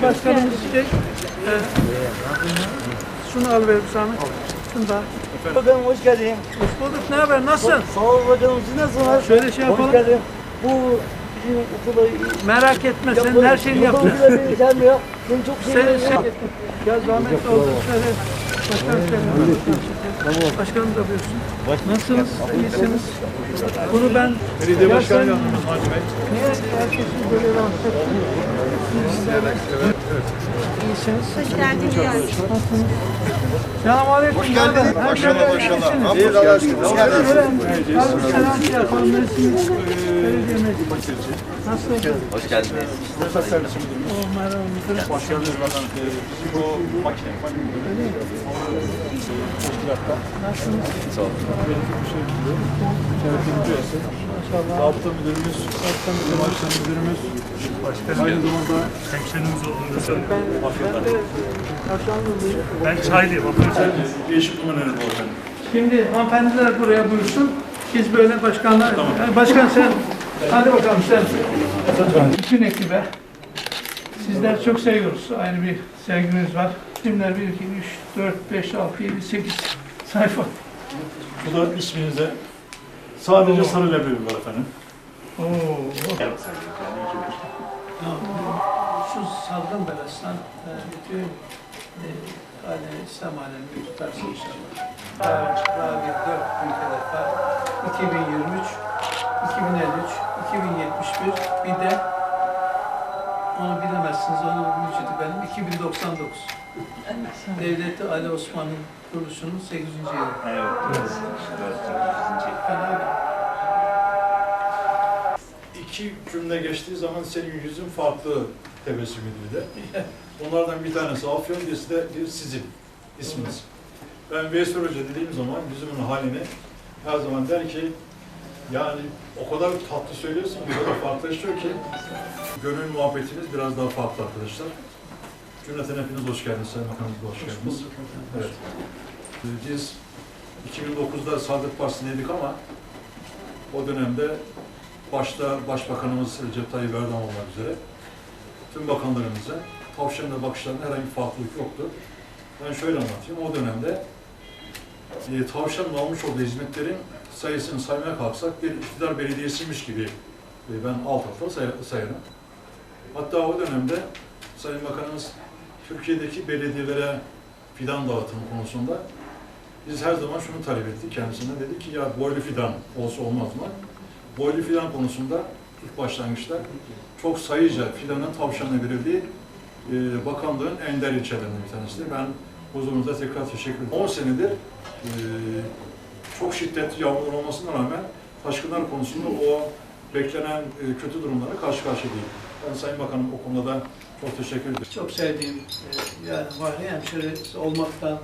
Şimdi başkanımız şey, e, şunu al verim sana. Şunu da. Bakanım hoş geldin. Hoş bulduk. Ne haber? Nasılsın? Sağ ol bakanım siz nasılsınız? Şöyle şey yapalım. Hoş geldin. Bu bizim okula Merak etme. Senin her şeyini yapacağız. Yapalım beni gelmiyor. Seni çok seviyorum. şey, ya zahmet oldu. Şöyle başkanım şöyle. Başkanım da buyursun. Nasılsınız? İyisiniz? Bunu ben... Belediye Başkanı Niye herkesi böyle rahatsız ettin? Hoş geldiniz. Selamun aleyküm. Hoş geldiniz. Maşallah maşallah. Hoş geldiniz. Selam? Hoş geldiniz. Oh, merhaba. müdürüm. Hoş geldiniz bakalım. Ee, bizim bu makine, Nasılsınız? Sağ olun. şerefinin üyesi, zabıta müdürümüz, başkan müdürümüz, aynı zamanda Hemşeriniz olduğunu söyledi. Ben, ben de Tavşanlıyım. Ben çaylıyım. Değişik numaranız efendim. Şimdi hanımefendiler buraya buyursun. Biz böyle başkanlar... Yani Başkan sen... Hadi bakalım sen. Bütün ekibe sizler çok seviyoruz. Aynı bir sevgimiz var. Kimler 1, 2, 3, 4, 5, 6, 7, 8 sayfa. Bu da isminize sadece sarı leblebi var efendim. Oo. Şu salgın belasından e, bütün e, alemi, İslam alemini tutarsın inşallah. Dört büyük hedef var. 2023, 2053, 2071 bir de onu bilemezsiniz, onun müjdi benim 2099. Devleti Ali Osman'ın kuruluşunun 8. yılı. Evet. Fena değil. İki cümle geçtiği zaman senin yüzün farklı tebessüm edildi. Onlardan bir tanesi Afyon, birisi de bir sizin isminiz. Ben Veysel Hoca dediğim zaman yüzümün halini her zaman der ki yani o kadar tatlı söylüyorsun, o kadar farklılaşıyor ki gönül muhabbetimiz biraz daha farklı arkadaşlar. Cümleten hepiniz hoş geldiniz, Sayın Bakanımız hoş geldiniz. Evet. Biz 2009'da Saadet Partisi'ndeydik ama o dönemde başta Başbakanımız Recep Tayyip Erdoğan olmak üzere tüm bakanlarımıza tavşanla bakışlarında herhangi bir farklılık yoktu. Ben şöyle anlatayım. O dönemde e, tavşanın almış olduğu hizmetlerin sayısını saymaya kalksak bir iktidar belediyesiymiş gibi e, ben alt alta say sayarım. Hatta o dönemde Sayın Bakanımız Türkiye'deki belediyelere fidan dağıtım konusunda biz her zaman şunu talep ettik kendisine. Dedi ki ya boylu fidan olsa olmaz mı? Boylu fidan konusunda ilk başlangıçta çok sayıca fidanın tavşanına verildiği e, bakanlığın ender ilçelerinden bir tanesidir. Ben huzurunuzda tekrar teşekkür ederim. 10 senedir e, çok şiddetli yağmur olmasına rağmen taşkınlar konusunda o beklenen e, kötü durumlara karşı karşıya değil. Ben Sayın Bakanım o konuda da çok teşekkür ederim. çok sevdiğim e, yani vali hemşerisi olmaktan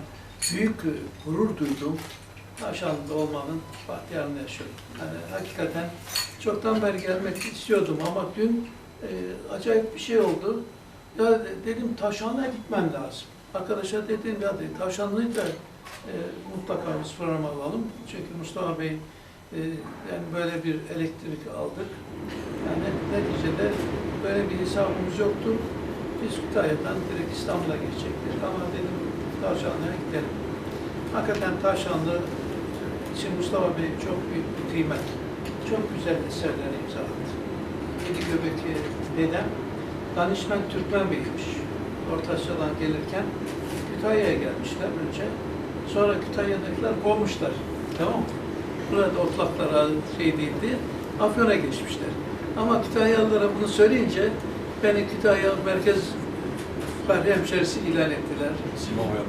büyük e, gurur duyduğum Tavşanlı'da olmanın bahtiyarını yaşıyorum. Yani hakikaten çoktan beri gelmek istiyordum ama dün e, acayip bir şey oldu. Ya de- dedim Tavşanlı'ya gitmem lazım. Arkadaşa dedim ya dedim, Tavşanlı'yı da e, mutlaka biz programa alalım. Çünkü Mustafa Bey e, yani böyle bir elektrik aldık. Yani neticede böyle bir hesabımız yoktu. Biz Kütahya'dan direkt İstanbul'a geçecektik ama dedim Tavşanlı'ya gidelim. Hakikaten Tavşanlı için Mustafa Bey çok büyük bir kıymet. Çok güzel eserler imza attı. Yedi Göbekli dedem danışmen Türkmen Bey'miş. Ortaçya'dan gelirken Kütahya'ya gelmişler önce. Sonra Kütahya'dakiler kovmuşlar. Tamam mı? Burada otlaklara şey değildi. Afyon'a geçmişler. Ama Kütahyalılara bunu söyleyince beni Kütahya Merkez Fahri Hemşerisi ilan ettiler.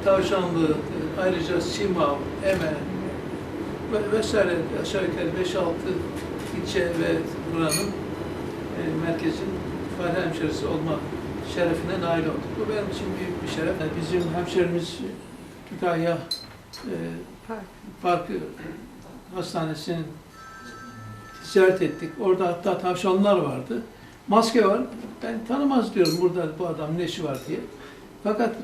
Tavşanlı, e, ayrıca Simav, Eme ve vesaire aşağı yukarı 5-6 ilçe ve buranın e, merkezin Fahri Hemşerisi olma şerefine nail olduk. Bu benim için büyük bir şeref. Yani Bizim hemşerimiz Kütahya e, Parkı Hastanesi'nin ziyaret ettik. Orada hatta tavşanlar vardı. Maske var. Ben tanımaz diyorum burada bu adam ne işi var diye. Fakat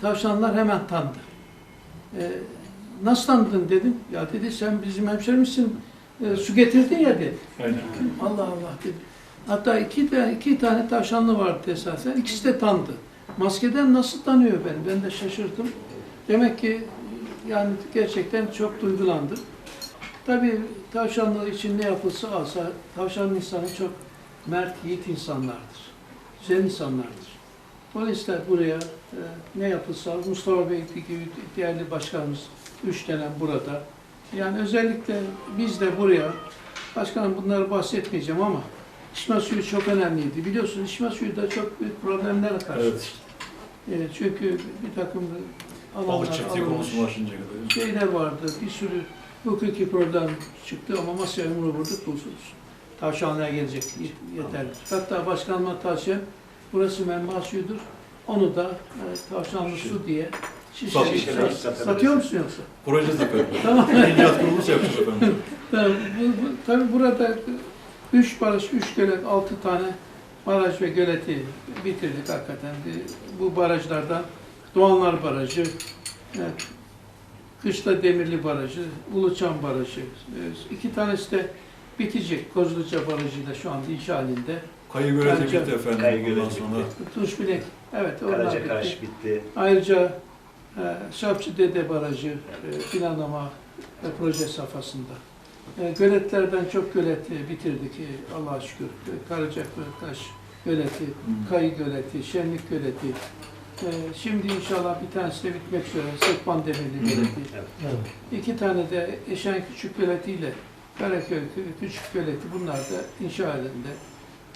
tavşanlar hemen tanıdı. Ee, nasıl tanıdın dedim. Ya dedi sen bizim hemşerimizsin. Ee, su getirdin ya dedi. Aynen. Allah Allah dedi. Hatta iki, tane iki tane tavşanlı vardı tesadüfen. İkisi de tanıdı. Maskeden nasıl tanıyor beni? Ben de şaşırdım. Demek ki yani gerçekten çok duygulandım. Tabii tavşanlar için ne yapılsa alsa, tavşanın insanı çok mert, yiğit insanlardır. Güzel insanlardır. Dolayısıyla buraya e, ne yapılsa, Mustafa Bey gibi değerli başkanımız üç dönem burada. Yani özellikle biz de buraya, başkanım bunları bahsetmeyeceğim ama içme suyu çok önemliydi. Biliyorsunuz içme suyu da çok büyük problemlerle karşı. Evet. E, çünkü bir takım alanlar Balık çiftliği alınmış kadar. şeyler vardı. Bir sürü hukuki problem çıktı ama masaya yumruğu vurduk bulsunuz. Tavşanlığa gelecek yeterli. Hatta başkanıma tavsiyem burası menba suyudur. Onu da e, tavşanlı su diye şişe, Satıyor. şişe- satıyor musun yoksa? Proje efendim. Tamam. İnşaat kurulursa yapacağız efendim. Tabii, bu, bu, tabii burada üç baraj, üç gölet, altı tane baraj ve göleti bitirdik hakikaten. Bu barajlardan Doğanlar Barajı, evet, Kışla Demirli Barajı, Uluçam Barajı, e, iki tanesi de bitecek. Kozluca Barajı da şu anda iş halinde. Kayı göleti Bence- bitti efendim. Kayı Ondan göleti sonra Tuşbilek, evet onlar Karaca bitti. karşı bitti. Ayrıca e, Şapçı Dede Barajı e, planlama ve proje safhasında. E, göletlerden çok gölet e, bitirdik e, Allah'a şükür. E, Karacaktaş Göleti, Kayı Göleti, Şenlik Göleti. E, şimdi inşallah bir tanesi de bitmek üzere. Sekban Demirli Göleti. Evet. İki tane de Eşen Küçük Göleti ile Karaköy Kü- Küçük Göleti bunlar da inşa halinde.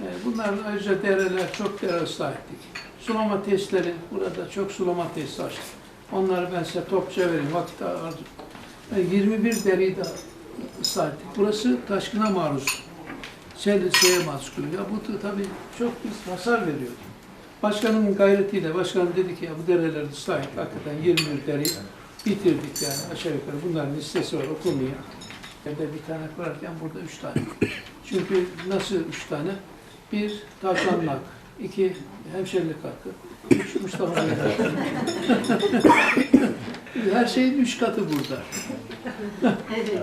E, Bunların ayrıca dereler çok dere ıslah ettik. Sulama testleri, burada çok sulama testi açtık. Onları ben size topça vereyim, vakit harcayayım. E, 21 dereyi de ıslah ettik. Burası taşkına maruz. Sel, şeye maruz. Ya bu tabii çok bir hasar veriyor. Başkanımın gayretiyle, başkanım dedi ki ya bu dereleri ıslah et. Hakikaten 21 dereyi bitirdik yani aşağı yukarı. Bunların listesi var okunmuyor. Evde bir tane kurarken burada üç tane. Çünkü nasıl üç tane? Bir tavşanın hakkı, iki hemşerilik hakkı, üç Mustafa hakkı. Her şeyin üç katı burada.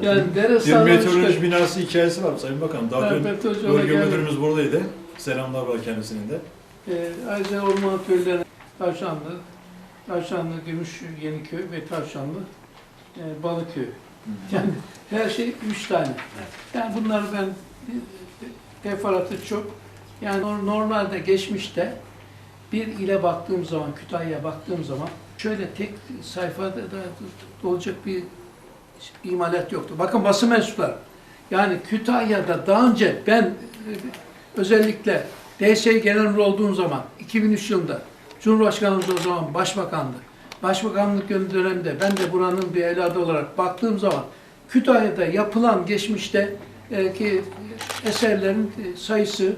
yani dere bir sağlam üç meteoroloji katı. binası hikayesi var Sayın Bakan. Daha Ben dün meteoroloji bölge müdürümüz buradaydı. Selamlar var kendisinin de. Ee, ayrıca orman köyleri Tavşanlı, Tavşanlı, Gümüş, Yeniköy ve Tavşanlı, e, Balıköy. Yani her şey üç tane. Yani bunları ben e, teferruatı çok. Yani nor- normalde geçmişte bir ile baktığım zaman, Kütahya'ya baktığım zaman şöyle tek sayfada da olacak bir imalat yoktu. Bakın basın mensupları. Yani Kütahya'da daha önce ben e, özellikle DS Genel Müdür olduğum zaman 2003 yılında Cumhurbaşkanımız o zaman başbakandı. Başbakanlık döneminde ben de buranın bir evladı olarak baktığım zaman Kütahya'da yapılan geçmişte e, ki eserlerin e, sayısı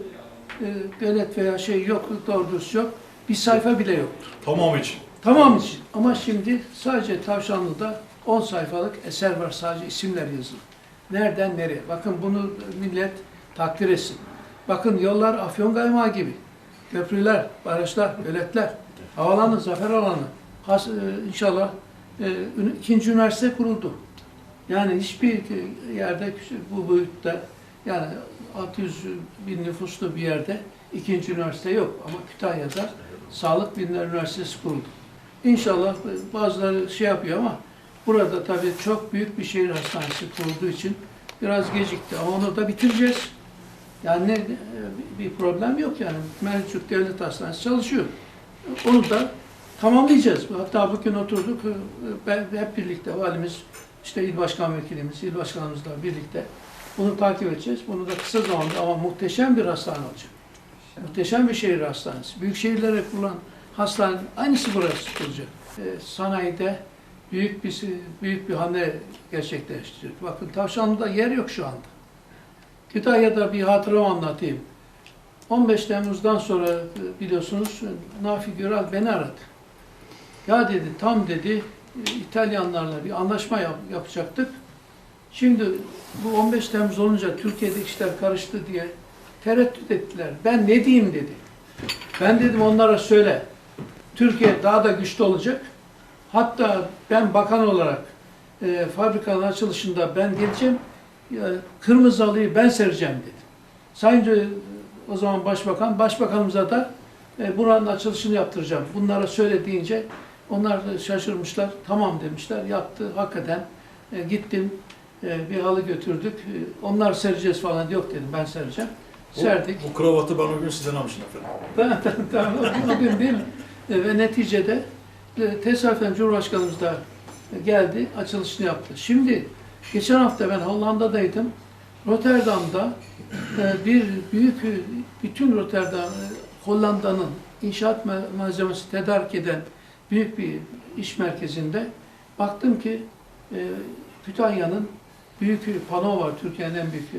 e, gölet veya şey yok, doğru dürüst yok. Bir sayfa bile yoktu. Tamam için. Tamam için. Ama şimdi sadece Tavşanlı'da 10 sayfalık eser var. Sadece isimler yazılı. Nereden nereye? Bakın bunu millet takdir etsin. Bakın yollar Afyon Kaymağı gibi. Köprüler, barajlar, göletler, havalanı, zafer alanı. Has, e, inşallah e, ikinci üniversite kuruldu. Yani hiçbir yerde küçük- bu boyutta yani 600 bin nüfuslu bir yerde ikinci üniversite yok. Ama Kütahya'da Sağlık Bilimleri Üniversitesi kuruldu. İnşallah bazıları şey yapıyor ama burada tabii çok büyük bir şehir hastanesi kurulduğu için biraz gecikti ama onu da bitireceğiz. Yani ne, bir problem yok yani. Mevcut Devlet Hastanesi çalışıyor. Onu da tamamlayacağız. Hatta bugün oturduk, ben, hep birlikte valimiz, işte il başkan vekilimiz, il başkanımızla birlikte bunu takip edeceğiz. Bunu da kısa zamanda ama muhteşem bir hastane olacak. Muhteşem bir şehir hastanesi. Büyük şehirlere kurulan hastane aynısı burası olacak. Sanayide büyük bir büyük bir hamle gerçekleştirdik. Bakın Tavşanlı'da yer yok şu anda. Kütahya'da bir hatıramı anlatayım. 15 Temmuz'dan sonra e, biliyorsunuz Nafi Göral beni aradı. Ya dedi tam dedi e, İtalyanlarla bir anlaşma yap- yapacaktık. Şimdi bu 15 Temmuz olunca Türkiye'de işler karıştı diye tereddüt ettiler. Ben ne diyeyim dedi. Ben dedim onlara söyle. Türkiye daha da güçlü olacak. Hatta ben bakan olarak e, fabrikanın açılışında ben geleceğim. E, kırmızı halıyı ben sereceğim dedi. Sayın e, o zaman başbakan, başbakanımıza da e, buranın açılışını yaptıracağım. Bunlara söyle deyince onlar da şaşırmışlar. Tamam demişler. Yaptı. Hakikaten e, gittim. e, bir halı götürdük. E, onlar sereceğiz falan. Yok dedim ben sereceğim. Serdik. Bu, kravatı ben o gün sizden almışım efendim. Tamam, tamam, tamam. O gün değil mi? E, Ve neticede e, tesadüfen Cumhurbaşkanımız da geldi, açılışını yaptı. Şimdi, geçen hafta ben Hollanda'daydım. Rotterdam'da e, bir büyük, bütün Rotterdam, e, Hollanda'nın inşaat ma- malzemesi tedarik eden büyük bir iş merkezinde baktım ki e, Kütahya'nın büyük bir pano var, Türkiye'nin en büyük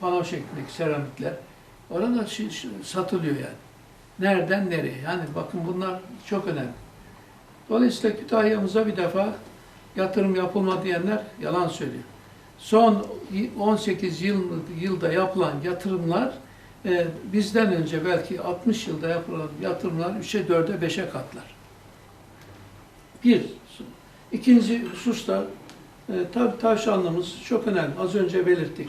pano şeklindeki seramikler. Orada satılıyor yani. Nereden nereye? Yani bakın bunlar çok önemli. Dolayısıyla Kütahya'mıza bir defa yatırım yapılmadı diyenler yalan söylüyor. Son 18 yıl, yılda yapılan yatırımlar e, bizden önce belki 60 yılda yapılan yatırımlar 3'e 4'e 5'e katlar. Bir. İkinci hususta e, tabii tavşanlığımız çok önemli. Az önce belirttik.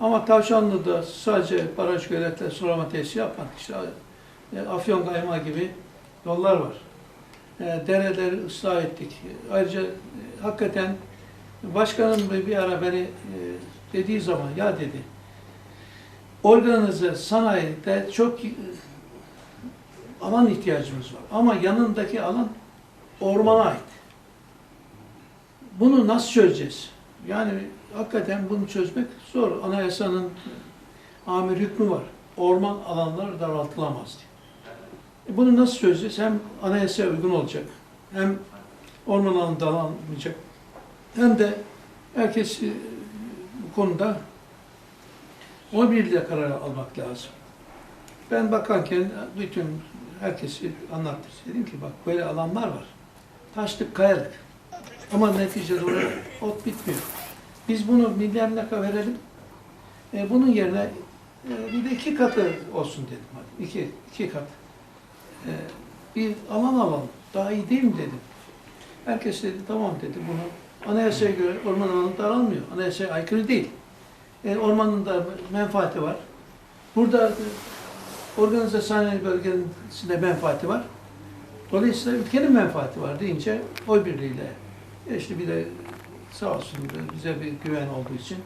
Ama Tavşanlı'da sadece baraj göletle sulama tesisi yapmadık. İşte e, Afyon Kayma gibi yollar var. E, dereleri ıslah ettik. Ayrıca e, hakikaten başkanım bir- ara beni e, dediği zaman ya dedi organize sanayide çok alan ihtiyacımız var. Ama yanındaki alan ormana ait. Bunu nasıl çözeceğiz? Yani hakikaten bunu çözmek zor. Anayasanın amir hükmü var. Orman alanları daraltılamaz diye. E bunu nasıl çözeceğiz? Hem anayasaya uygun olacak, hem orman alanı daralmayacak, hem de herkes e, bu konuda o birliğe karar almak lazım. Ben bakarken bütün herkesi anlattım. Dedim ki bak böyle alanlar var. Taşlık, kayalık. Ama neticede orada ot bitmiyor. Biz bunu milli emlaka verelim. E, bunun yerine e, bir de iki katı olsun dedim. Hadi. İki, iki kat. E, bir alan alalım. Daha iyi değil mi dedim. Herkes dedi tamam dedi bunu. Anayasaya göre orman alanı daralmıyor. Anayasaya aykırı değil. E, ormanın da menfaati var. Burada e, organize sanayi bölgesinde menfaati var. Dolayısıyla ülkenin menfaati var deyince oy birliğiyle e işte bir de sağ olsun bize bir güven olduğu için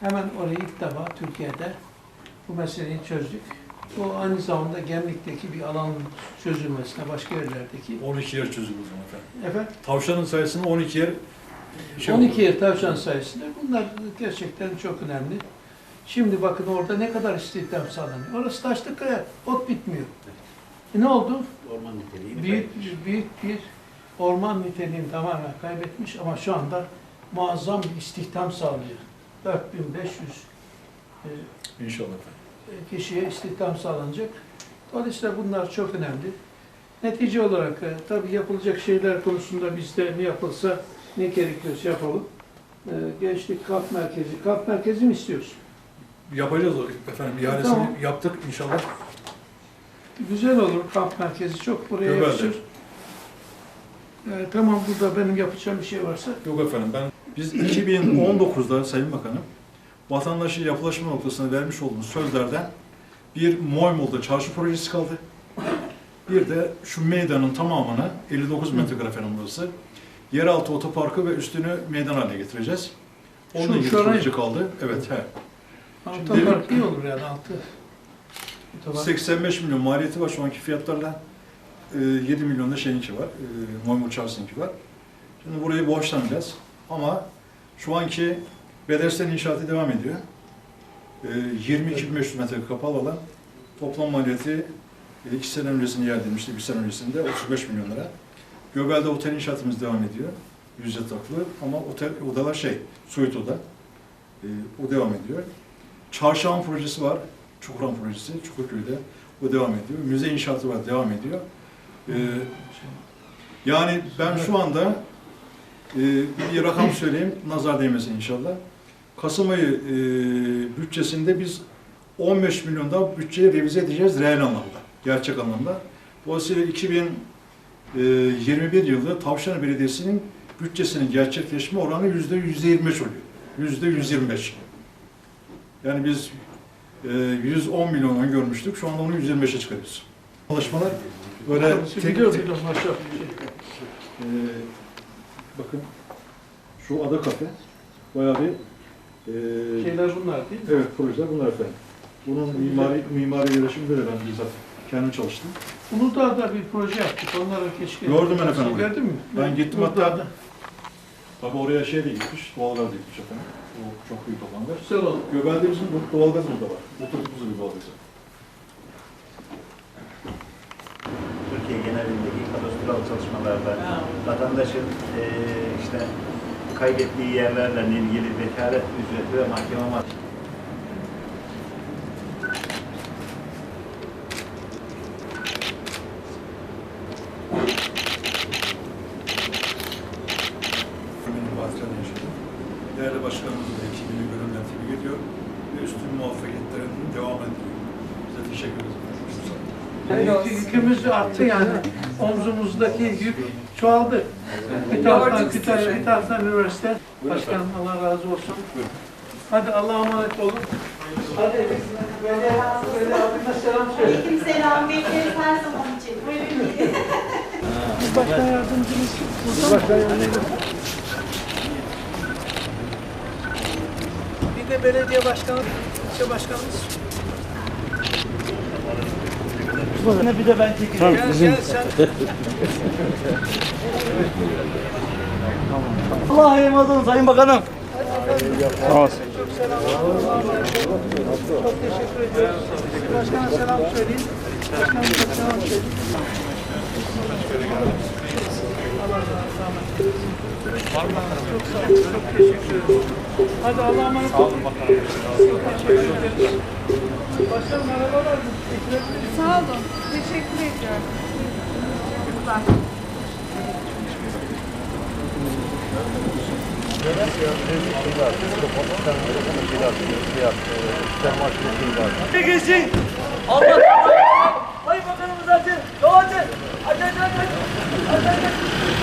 hemen orayı ilk defa Türkiye'de bu meseleyi çözdük. Bu aynı zamanda Gemlik'teki bir alanın çözülmesine, başka yerlerdeki 12 yer çözüldü o zaman efendim. efendim Tavşanın sayesinde 12 yer şey 12 oldu. yer tavşan sayesinde bunlar gerçekten çok önemli. Şimdi bakın orada ne kadar istihdam sağlanıyor. Orası taşlık kaya, ot bitmiyor. E ne oldu? Orman niteliğini Büyük, kaybetmiş. büyük bir orman niteliğini tamamen kaybetmiş ama şu anda muazzam bir istihdam sağlıyor. 4500 e, İnşallah efendim. Kişiye istihdam sağlanacak. Dolayısıyla bunlar çok önemli. Netice olarak e, tabii yapılacak şeyler konusunda bizde ne yapılsa ne gerekiyorsa yapalım. E, Gençlik Kamp Merkezi. Kamp Merkezi mi istiyorsun? Yapacağız o efendim. İhalesini Tamam. yaptık inşallah. Güzel olur kamp merkezi. Çok buraya Göbelde. yakışır. E, tamam burada benim yapacağım bir şey varsa Yok efendim ben biz 2019'da Sayın Bakanım vatandaşı yapılaşma noktasına vermiş olduğumuz sözlerden bir Moymol'da çarşı projesi kaldı. Bir de şu meydanın tamamını 59 metrekare burası. Yeraltı otoparkı ve üstünü meydan haline getireceğiz. Onunla Şu- ilgili şu arayı- proje kaldı. Evet, he. Şimdi- Otopark iyi olur yani altı. Otopark. 85 milyon maliyeti var şu anki fiyatlarla. Ee, 7 milyon da şeyinki var. E, Moymol Çarşı'nınki var. Şimdi burayı borçlanacağız. Ama şu anki Bedesten inşaatı devam ediyor. Ee, 22.500 metre kapalı alan. Toplam maliyeti 2 sene öncesinde yer edilmişti. Bir sene öncesinde 35 milyon lira. Göbel'de otel inşaatımız devam ediyor. Ücret haklı ama otel odalar şey, suite oda. Ee, o devam ediyor. Çarşamba projesi var. Çukuran projesi Çukurköy'de. O devam ediyor. Müze inşaatı var, devam ediyor. Ee, yani ben şu anda e, bir rakam söyleyeyim, nazar değmesin inşallah. Kasım ayı e, bütçesinde biz 15 milyon daha bütçeyi revize edeceğiz reel anlamda, gerçek anlamda. Dolayısıyla 2021 yılında Tavşanlı Belediyesi'nin bütçesinin gerçekleşme oranı yüzde yüzde 25 oluyor. Yüzde 125. Yani biz e, 110 milyon görmüştük, şu anda onu 125'e çıkarıyoruz. Çalışmalar böyle tek, tek-. Ee, bakın şu ada kafe bayağı bir ee, Şeyler bunlar değil mi? evet projeler bunlar efendim. Bunun mimari mimari yerleşiminde de ben bizzat kendim çalıştım. Uludağ'da bir proje yaptık. Onlara keşke... Gördüm ben efendim. Gördün mü? Ben gittim Uludağ'da. hatta. Tabii oraya şey de gitmiş, doğalgaz da gitmiş efendim. O çok büyük olanlar. Güzel oldu. Göbeğimizin doğalgaz burada var. Oturduğumuz bir doğalgaz. Türkiye genelindeki kadastral çalışmalarda vatandaşın eee, işte kaydettiği yerlerle ilgili vekalet ücreti ve mahkeme yaşadım. Değerli başkanımızın ekibini gönülden tebrik ediyor. Ve üstün muvaffakiyetlerinin devam ediyor. Bize teşekkür ederiz. Yükümüz arttı yani. Omzumuzdaki yük çoğaldı. Bir taraftan bir, taraftan, bir taraftan üniversite. Başkanım Allah razı olsun. Hadi Allah'a emanet olun. Hadi Veli, Veli abime selam söyle. Aleyküm selam, bekleriz her zaman için. Buyurun gelin. Başkan yardımcımız burada mı? Bir de belediye başkanı, ilçe başkanımız. Ne bir de ben çekeyim. Gel, gel sen. Allah'a emanet olun Sayın Bakanım. Çok selam. Çok teşekkür ediyoruz. Başkana selam söyleyin. Başkanım çok selam söyleyin. Allah razı olsun. Çok sağ olun. Çok teşekkür ederim. Hadi Allah'a emanet olun. Teşekkür ederiz. Başkanım merhabalar. Sağ olun. Teşekkür ediyorum. Çekilsin. Allah Sayın Bakanım zaten. Hadi. Hadi hadi hadi. Hadi hadi.